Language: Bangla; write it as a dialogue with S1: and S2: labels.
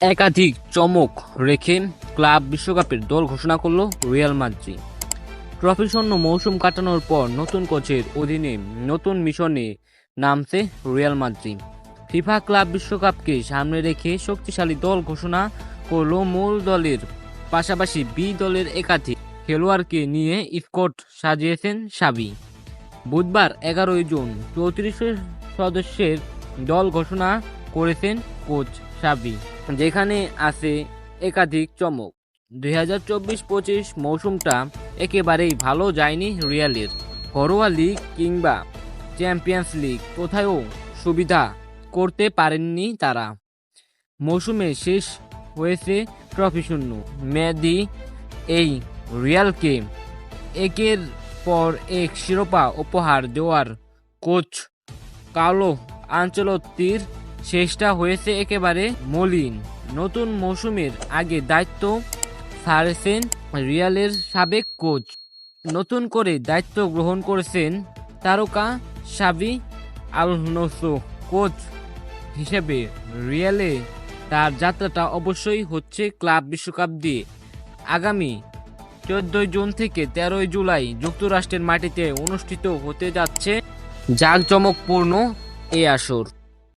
S1: একাধিক চমক রেখে ক্লাব বিশ্বকাপের দল ঘোষণা করল রিয়াল মাদ্রি ট্রফি শূন্য মৌসুম কাটানোর পর নতুন কোচের অধীনে নতুন মিশনে নামছে রিয়াল মাদ্রি ফিফা ক্লাব বিশ্বকাপকে সামনে রেখে শক্তিশালী দল ঘোষণা করল মূল দলের, পাশাপাশি বি দলের একাধিক খেলোয়াড়কে নিয়ে স্কট সাজিয়েছেন সাবি। বুধবার এগারোই জুন চৌত্রিশ সদস্যের দল ঘোষণা করেছেন কোচ সাবি। যেখানে আছে একাধিক চমক। দুই হাজার চব্বিশ পঁচিশ মৌসুমটা একেবারেই ভালো যায়নি রিয়ালের। ঘরোয়া লিগ কিংবা চ্যাম্পিয়ন্স লিগ কোথায়ও সুবিধা করতে পারেননি তারা। মৌসুমে শেষ হয়েছে ট্রফি শূন্য। মেয়াদি এই রিয়ালকে একের পর এক শিরোপা উপহার দেওয়ার কোচ কালো আঞ্চলত্তির শেষটা হয়েছে একেবারে মলিন। নতুন মৌসুমের আগে দায়িত্ব ছাড়েছেন রিয়ালের সাবেক কোচ। নতুন করে দায়িত্ব গ্রহণ করেছেন তারকা সাবি আলনোসো কোচ হিসেবে রিয়ালে তার যাত্রাটা অবশ্যই হচ্ছে ক্লাব বিশ্বকাপ দিয়ে। আগামী চোদ্দই জুন থেকে তেরোই জুলাই যুক্তরাষ্ট্রের মাটিতে অনুষ্ঠিত হতে যাচ্ছে জাঁকজমকপূর্ণ এই আসর।